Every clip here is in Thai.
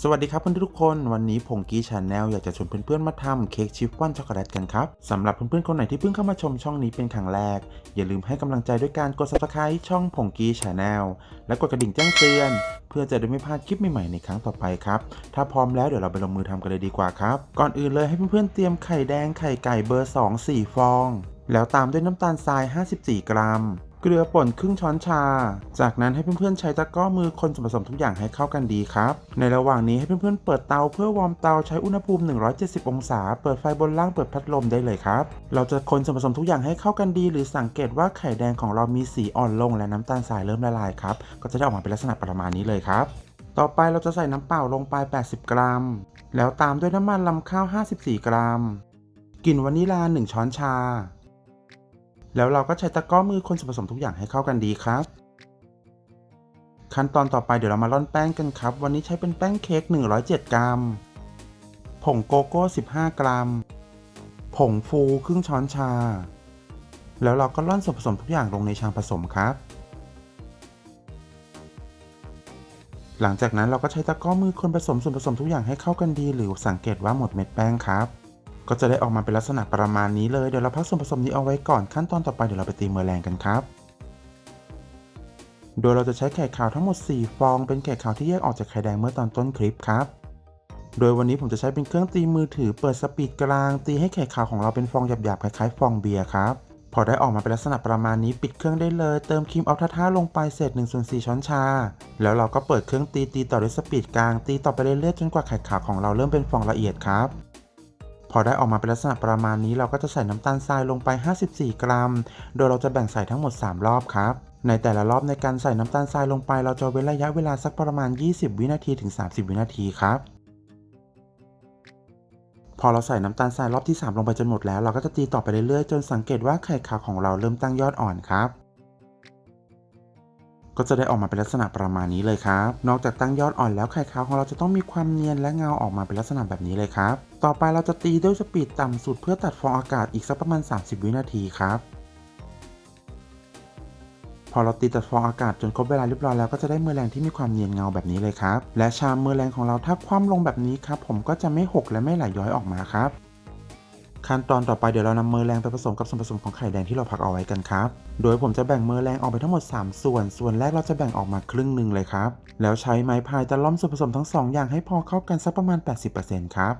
สวัสดีครับเพื่อนทุกคนวันนี้ผงกี้ชาแนลอยากจะชวนเพื่อนๆมาทำเค้กชิฟฟ่อนช็อกโกแลตกันครับสำหรับเพื่อนๆคนไหนที่เพิ่งเข้ามาชมช่องนี้เป็นครั้งแรก อย่าลืมให้กำลังใจด้วยการกด subscribe ช่องผงกี้ชาแนลและกดกระดิ่งแจ้งเตือน เพื่อจะได้ไม่พลาดคลิปใหม่ๆในครั้งต่อไปครับ ถ้าพร้อมแล้วเดี๋ยวเราไปลงมือทำกันเลยดีกว่าครับ ก่อนอื่นเลยให้เพื่อนๆเตรียมไข่แดงไข่ไก่เบอร์ 2 4 ฟอง แล้วตามด้วยน้ำตาลทราย 54 กรัม เกลือป่นครึ่งช้อนชา จากนั้นให้เพื่อนๆใช้ตะกร้อมือคนส่วนผสมทุกอย่างให้เข้ากันดีครับ ในระหว่างนี้ให้เพื่อนๆเปิดเตาเพื่อวอร์มเตาใช้อุณหภูมิ 170 องศา เปิดไฟบนล่างเปิดพัดลมได้เลยครับ เราจะคนส่วนผสมทุกอย่างให้เข้ากันดี หรือสังเกตว่าไข่แดงของเรามีสีอ่อนลงและน้ำตาลทรายเริ่มละลายครับ ก็จะได้ออกมาเป็นลักษณะประมาณนี้เลยครับ ต่อไปเราจะใส่น้ำเปล่าลงไป 80 กรัม แล้วตามด้วยน้ำมันลำข้าว 54 กรัมกลิ่นวานิลา 1 ช้อนชา แล้วเราก็ใช้ตะกร้อมือคนส่วนผสมทุกอย่างให้เข้ากันดีครับ ขั้นตอนต่อไปเดี๋ยวเรามาร่อนแป้งกันครับ วันนี้ใช้เป็นแป้งเค้ก 107 กรัม ผงโกโก้ 15 กรัม ผงฟูครึ่งช้อนชา แล้วเราก็ร่อนส่วนผสมทุกอย่างลงในชามผสมครับ หลังจากนั้นเราก็ใช้ตะกร้อมือคนผสมส่วนผสมทุกอย่างให้เข้ากันดี หรือสังเกตว่าหมดเม็ดแป้งครับ ก็จะได้ออกมาเป็นลักษณะประมาณนี้เลยเดี๋ยวเราพักส่วนผสมนี้เอาไว้ก่อนขั้นตอนต่อไปเดี๋ยวเราไปตีเมอแรงกันครับโดยเราจะใช้ไข่ขาวทั้งหมด 4 ฟอง เป็นไข่ขาวที่แยกออกจากไข่แดงเมื่อตอนต้นคลิปครับ โดยวันนี้ผมจะใช้เป็นเครื่องตีมือถือเปิดสปีดกลาง ตีให้ไข่ขาวของเราเป็นฟองหยาบๆคล้ายๆฟองเบียร์ครับ พอได้ออกมาเป็นลักษณะประมาณนี้ปิดเครื่องได้เลย เติมครีมอัลทาท่าลงไปเศษ1ส่วน4ช้อนชา แล้วเราก็เปิดเครื่องตีตีต่อด้วยสปีดกลาง ตีต่อไปเรื่อยๆจนกว่าไข่ขาวของเราเริ่มเป็นฟองละเอียดครับ พอได้ออกมาเป็นลักษณะประมาณนี้เราก็จะใส่น้ำตาลทรายลงไป 54 กรัม โดยเราจะแบ่งใส่ทั้งหมด 3 รอบครับในแต่ละรอบในการใส่น้ำตาลทรายลงไป เราจะเว้นระยะเวลาสักประมาณ 20 วินาทีถึง 30 วินาทีครับ พอเราใส่น้ำตาลทรายรอบที่ 3 ลงไปจนหมดแล้ว เราก็จะตีต่อไปเรื่อยๆ จนสังเกตว่าไข่ขาวของเราเริ่มตั้งยอดอ่อนครับ ก็จะได้ออกมาเป็นลักษณะประมาณนี้เลยครับ นอกจากตั้งยอดอ่อนแล้วไข่ขาวของเราจะต้องมีความเนียนและเงาออกมาเป็นลักษณะแบบนี้เลยครับ ต่อไปเราจะตีด้วยสปีดต่ำสุดเพื่อตัดฟองอากาศอีกสักประมาณ 30 วินาทีครับ พอเราตีตัดฟองอากาศจนครบเวลาเรียบร้อยแล้วก็จะได้เมอแรงที่มีความเนียนเงาแบบนี้เลยครับ และชามเมอแรงของเราถ้าคว่ำลงแบบนี้ครับผมก็จะไม่หกและไม่ไหลย้อยออกมาครับ ขั้นตอนต่อไปเดี๋ยวเรานำเมอร์แรงไปผสมกับส่วนผสมของไข่แดงที่เราพักเอาไว้กันครับ โดยผมจะแบ่งเมอร์แรงออกไปทั้งหมด 3 ส่วน ส่วนแรกเราจะแบ่งออกมาครึ่งหนึ่งเลยครับ แล้วใช้ไม้พายตะล่อมส่วนผสมทั้ง 2 อย่างให้พอเข้ากันสักประมาณ 80%ครับ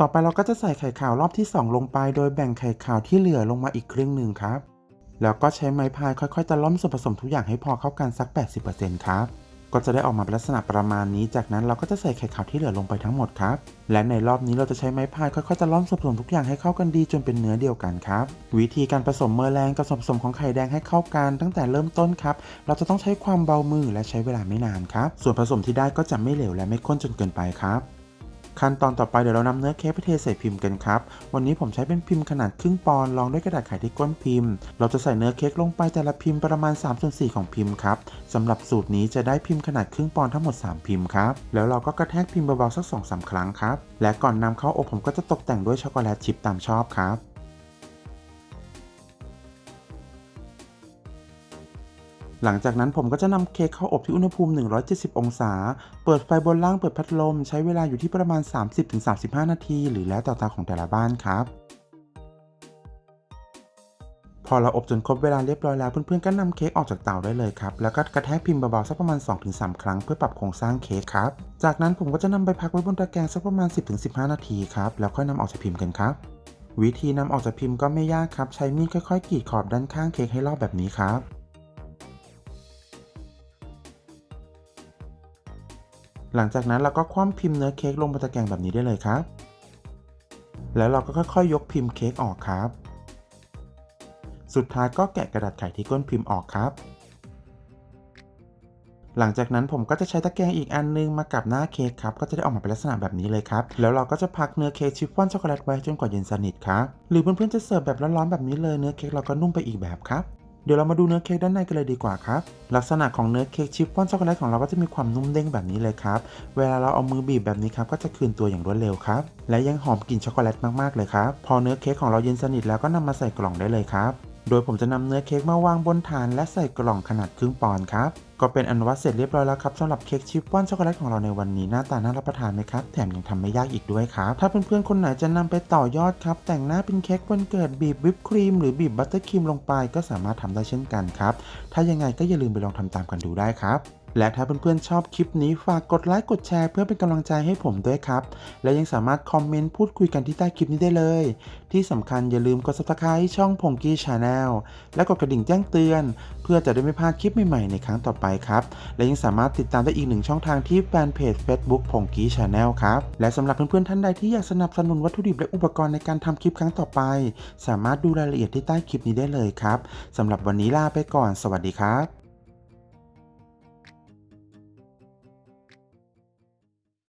ต่อไปเราก็จะใส่ไข่ขาวรอบที่ 2 ลงไป โดยแบ่งไข่ขาวที่เหลือลงมาอีกครึ่งหนึ่งครับ แล้วก็ใช้ไม้พายค่อยๆตะล่อมส่วนผสมทุกอย่างให้พอเข้ากันสัก 80%ครับ ก็จะได้ออกมาเป็นลักษณะประมาณนี้ จากนั้นเราก็จะใส่ไข่ขาวที่เหลือลงไปทั้งหมดครับ และในรอบนี้เราจะใช้ไม้พายค่อยๆจะล้อมส่วนผสมทุกอย่างให้เข้ากันดีจนเป็นเนื้อเดียวกันครับ วิธีการผสมเมอร์แรงกับส่วนผสมของไข่แดงให้เข้ากันตั้งแต่เริ่มต้นครับ เราจะต้องใช้ความเบามือและใช้เวลาไม่นานครับ ส่วนผสมที่ได้ก็จะไม่เหลวและไม่ข้นจนเกินไปครับ ขั้นตอนต่อไปเดี๋ยวเรานำเนื้อเค้กไปเทใส่พิมพ์กันครับ วันนี้ผมใช้เป็นพิมพ์ขนาดครึ่งปอนด์รองด้วยกระดาษไขที่ก้นพิมพ์ เราจะใส่เนื้อเค้กลงไปแต่ละพิมพ์ประมาณ3ส่วน4ของพิมพ์ครับสำหรับสูตรนี้จะได้พิมพ์ขนาดครึ่งปอนด์ทั้งหมด 3 พิมพ์ครับ แล้วเราก็กระแทกพิมพ์เบาๆสัก2อสาครั้งครับ และก่อนนำเข้าอบผมก็จะตกแต่งด้วยช็อกโกแลตชิพตามชอบครับ หลังจากนั้นผมก็จะนำเค้กเข้าอบที่อุณหภูมิ 170 องศา เปิดไฟบนล่างเปิดพัดลม ใช้เวลาอยู่ที่ประมาณ 30-35 นาที หรือแล้วแต่ตาของแต่ละบ้านครับ พอเราอบจนครบเวลาเรียบร้อยแล้วเพื่อนๆก็นำเค้กออกจากเตาได้เลยครับ แล้วก็กระแทกพิมพ์เบาๆสักประมาณ 2-3 ครั้งเพื่อปรับโครงสร้างเค้กครับ จากนั้นผมก็จะนำไปพักไว้บนตะแกรงสักประมาณ 10-15 นาทีครับแล้วค่อยนำออกจากพิมพ์กันครับ วิธีนำออกจากพิมพ์ก็ไม่ยากครับ ใช้มีดค่อยๆกรีดขอบด้านข้างเค้กให้รอบแบบนี้ครับ หลังจากนั้นเราก็คว่ำพิมพ์เนื้อเค้กลงบนตะแกรงแบบนี้ได้เลยครับ แล้วเราก็ค่อยๆ ยกพิมพ์เค้กออกครับ สุดท้ายก็แกะกระดาษไขที่ก้นพิมพ์ออกครับ หลังจากนั้นผมก็จะใช้ตะแกรงอีกอันนึงมากับหน้าเค้กครับ ก็จะได้ออกมาเป็นลักษณะแบบนี้เลยครับ แล้วเราก็จะพักเนื้อเค้กชิฟฟ่อนช็อกโกแลตไว้จนกว่าเย็นสนิทครับ หรือเพื่อนๆจะเสิร์ฟแบบร้อนๆแบบนี้เลยเนื้อเค้กเราก็นุ่มไปอีกแบบครับ เดี๋ยวเรามาดูเนื้อเค้กด้านในกันเลยดีกว่าครับ ลักษณะของเนื้อเค้กชิฟฟ่อนช็อกโกแลตของเราก็จะมีความนุ่มเด้งแบบนี้เลยครับ เวลาเราเอามือบีบแบบนี้ครับก็จะคืนตัวอย่างรวดเร็วครับ และยังหอมกลิ่นช็อกโกแลตมากๆเลยครับ พอเนื้อเค้กของเราเย็นสนิทแล้วก็นำมาใส่กล่องได้เลยครับ โดยผมจะนำเนื้อเค้กมาวางบนฐานและใส่กล่องขนาดครึ่งปอนด์ครับ ก็เป็นอันว่าเสร็จเรียบร้อยแล้วครับสำหรับเค้กชิฟฟ่อนช็อกโกแลตของเราในวันนี้หน้าตาน่ารับประทานไหมครับ แถมยังทำไม่ยากอีกด้วยครับ ถ้าเพื่อนๆคนไหนจะนำไปต่อยอดครับ แต่งหน้าเป็นเค้กวันเกิดบีบวิปครีมหรือบีบบัตเตอร์ครีมลงไปก็สามารถทำได้เช่นกันครับ ถ้ายังไงก็อย่าลืมไปลองทำตามกันดูได้ครับ และถ้าเพื่อนๆชอบคลิปนี้ฝากกดไลค์กดแชร์เพื่อเป็นกำลังใจให้ผมด้วยครับ และยังสามารถคอมเมนต์พูดคุยกันที่ใต้คลิปนี้ได้เลย ที่สำคัญอย่าลืมกด subscribe ช่องพงกี้ชาแนลและกดกระดิ่งแจ้งเตือน เพื่อจะได้ไม่พลาดคลิปใหม่ๆในครั้งต่อไปครับ และยังสามารถติดตามได้อีกหนึ่งช่องทางที่แฟนเพจ Facebook พงกี้ชาแนลครับและสำหรับเพื่อนๆท่านใดที่อยากสนับสนุนวัตถุดิบและอุปกรณ์ในการทำคลิปครั้งต่อไป สามารถดูรายละเอียดที่ใต้คลิปนี้ได้เลยครับสำหรับวันนี้ลาไปก่อน สวัสดีครับ